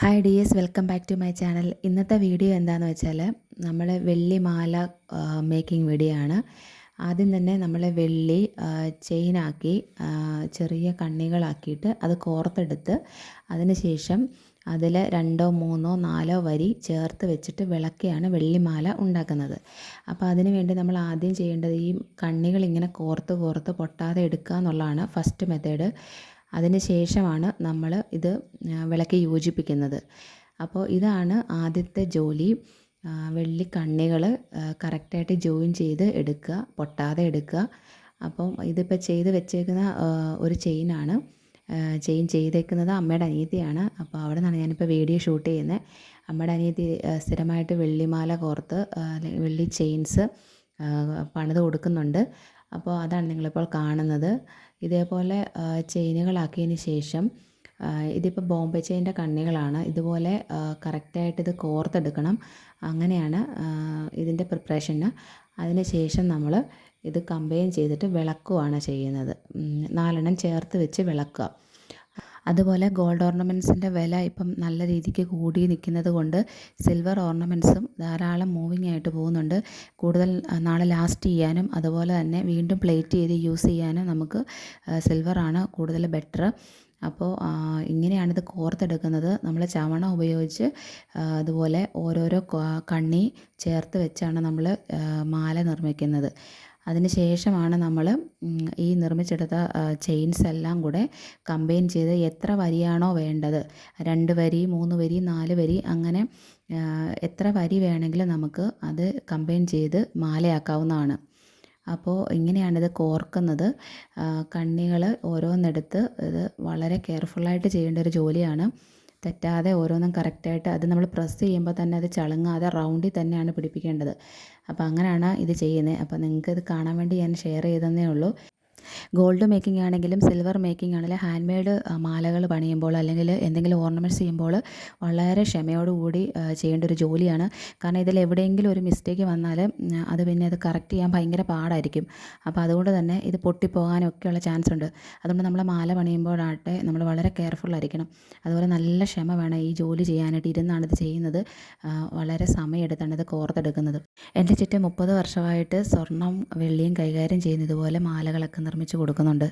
Hi D S welcome back to my channel ഇന്നത്തെ video എന്താണെന്ന് വെച്ചാൽ നമ്മൾ വെള്ളി മാല മേക്കിംഗ് വീഡിയോ ആണ്. ആദ്യം തന്നെ നമ്മൾ വെള്ളി ചെയിനാക്കി ചെറിയ കണ്ണികളാക്കിയിട്ട് അത് കോർത്തെടുത്ത് അതിന് ശേഷം അതിൽ രണ്ടോ മൂന്നോ നാലോ വരി ചേർത്ത് വെച്ചിട്ട് വിളക്കിയാണ് വെള്ളിമാല ഉണ്ടാക്കുന്നത്. അപ്പോൾ അതിന് വേണ്ടി നമ്മൾ ആദ്യം ചെയ്യേണ്ടത് ഈ കണ്ണികൾ ഇങ്ങനെ കോർത്ത് കോർത്ത് പൊട്ടാതെ എടുക്കുക എന്നുള്ളതാണ് ഫസ്റ്റ് മെത്തേഡ് അതിന് ശേഷമാണ് നമ്മൾ ഇത് വിളക്കി യോജിപ്പിക്കുന്നത്. അപ്പോൾ ഇതാണ് ആദ്യത്തെ ജോലി. വെള്ളി കണ്ണികൾ കറക്റ്റായിട്ട് ജോയിൻ ചെയ്ത് എടുക്കുക പൊട്ടാതെ എടുക്കുക. അപ്പം ഇതിപ്പോൾ ചെയ്ത് വെച്ചേക്കുന്ന ഒരു ചെയിനാണ്. ചെയിൻ ചെയ്തേക്കുന്നത് അമ്മയുടെ അനിയത്തിയാണ്. അപ്പോൾ അവിടെ നിന്നാണ് ഞാനിപ്പോൾ വീഡിയോ ഷൂട്ട് ചെയ്യുന്നത്. അമ്മയുടെ അനിയത്തി സ്ഥിരമായിട്ട് വെള്ളിമാല കോർത്ത് വെള്ളി ചെയിൻസ് പണിത് കൊടുക്കുന്നുണ്ട്. അപ്പോൾ അതാണ് നിങ്ങളിപ്പോൾ കാണുന്നത്. ഇതേപോലെ ചെയിനുകളാക്കിയതിന് ശേഷം ഇതിപ്പോൾ ബോംബെ ചെയിന്റെ കണ്ണികളാണ്. ഇതുപോലെ കറക്റ്റായിട്ട് ഇത് കോർത്തെടുക്കണം. അങ്ങനെയാണ് ഇതിന്റെ പ്രിപ്പറേഷന്. അതിന് ശേഷം നമ്മൾ ഇത് കമ്പൈൻ ചെയ്തിട്ട് വിളക്കുവാണ് ചെയ്യുന്നത്. നാലെണ്ണം ചേർത്ത് വെച്ച് വിളക്കുക. അതുപോലെ ഗോൾഡ് ഓർണമെന്റ്സിന്റെ വില ഇപ്പം നല്ല രീതിക്ക് കൂടി നിൽക്കുന്നത് കൊണ്ട് സിൽവർ ഓർണമെന്റ്സും ധാരാളം മൂവിങ് ആയിട്ട് പോകുന്നുണ്ട്. കൂടുതൽ നാളെ ലാസ്റ്റ് ചെയ്യാനും അതുപോലെ തന്നെ വീണ്ടും പ്ലേറ്റ് ചെയ്ത് യൂസ് ചെയ്യാനും നമുക്ക് സിൽവറാണ് കൂടുതൽ ബെറ്റർ അപ്പോൾ ഇങ്ങനെയാണിത് കോർത്തെടുക്കുന്നത് നമ്മൾ ചവണ ഉപയോഗിച്ച് അതുപോലെ ഓരോരോ കണ്ണി ചേർത്ത് വെച്ചാണ് നമ്മൾ മാല നിർമ്മിക്കുന്നത്. അതിന് ശേഷമാണ് നമ്മൾ ഈ നിർമ്മിച്ചെടുത്ത ചെയിൻസ് എല്ലാം കൂടെ കമ്പൈൻ ചെയ്ത് എത്ര വരിയാണോ വേണ്ടത്. രണ്ട് വരി മൂന്ന് വരി നാല് വരി അങ്ങനെ എത്ര വരി വേണമെങ്കിലും നമുക്ക് അത് കമ്പൈൻ ചെയ്ത് മാലയാക്കാവുന്നതാണ്. അപ്പോൾ ഇങ്ങനെയാണിത് കോർക്കുന്നത്. കണ്ണികൾ ഓരോന്നെടുത്ത് ഇത് വളരെ കെയർഫുള്ളായിട്ട് ചെയ്യേണ്ട ഒരു ജോലിയാണ്. തെറ്റാതെ ഓരോന്നും കറക്റ്റായിട്ട് അത് നമ്മൾ പ്രസ് ചെയ്യുമ്പോൾ തന്നെ അത് ചളുങ്ങാതെ റൗണ്ടിൽ തന്നെയാണ് പിടിപ്പിക്കേണ്ടത്. അപ്പോൾ അങ്ങനെയാണ് ഇത് ചെയ്യുന്നത്. അപ്പോൾ നിങ്ങൾക്ക് ഇത് കാണാൻ വേണ്ടി ഞാൻ ഷെയർ ചെയ്തതന്നേ ഉള്ളൂ. ഗോൾഡ് മേക്കിംഗ് ആണെങ്കിലും സിൽവർ മേക്കിംഗ് ആണെങ്കിലും ഹാൻഡ് മെയ്ഡ് മാലകൾ പണിയുമ്പോൾ അല്ലെങ്കിൽ എന്തെങ്കിലും ഓർണമെന്റ്സ് ചെയ്യുമ്പോൾ വളരെ ക്ഷമയോടുകൂടി ചെയ്യേണ്ട ഒരു ജോലിയാണ്. കാരണം ഇതിൽ എവിടെയെങ്കിലും ഒരു മിസ്റ്റേക്ക് വന്നാൽ അത് പിന്നെ അത് കറക്റ്റ് ചെയ്യാൻ ഭയങ്കര പാടായിരിക്കും. അപ്പോൾ അതുകൊണ്ട് തന്നെ ഇത് പൊട്ടിപ്പോകാനൊക്കെയുള്ള ചാൻസ് ഉണ്ട്. അതുകൊണ്ട് നമ്മൾ മാല പണിയുമ്പോഴാട്ടെ നമ്മൾ വളരെ കെയർഫുൾ ആയിരിക്കണം. അതുപോലെ നല്ല ക്ഷമ വേണം ഈ ജോലി ചെയ്യാനായിട്ട് ഇരുന്നാണ് ഇത് ചെയ്യുന്നത്. വളരെ സമയമെടുത്താണ് ഇത് കോർത്തെടുക്കുന്നത്. എന്റെ ചുറ്റും മുപ്പത് വർഷമായിട്ട് സ്വർണം വെള്ളിയും കൈകാര്യം ചെയ്യുന്നതുപോലെ മാലകളൊക്കെ നിർമ്മിച്ച് കൊടുക്കുന്നുണ്ട്.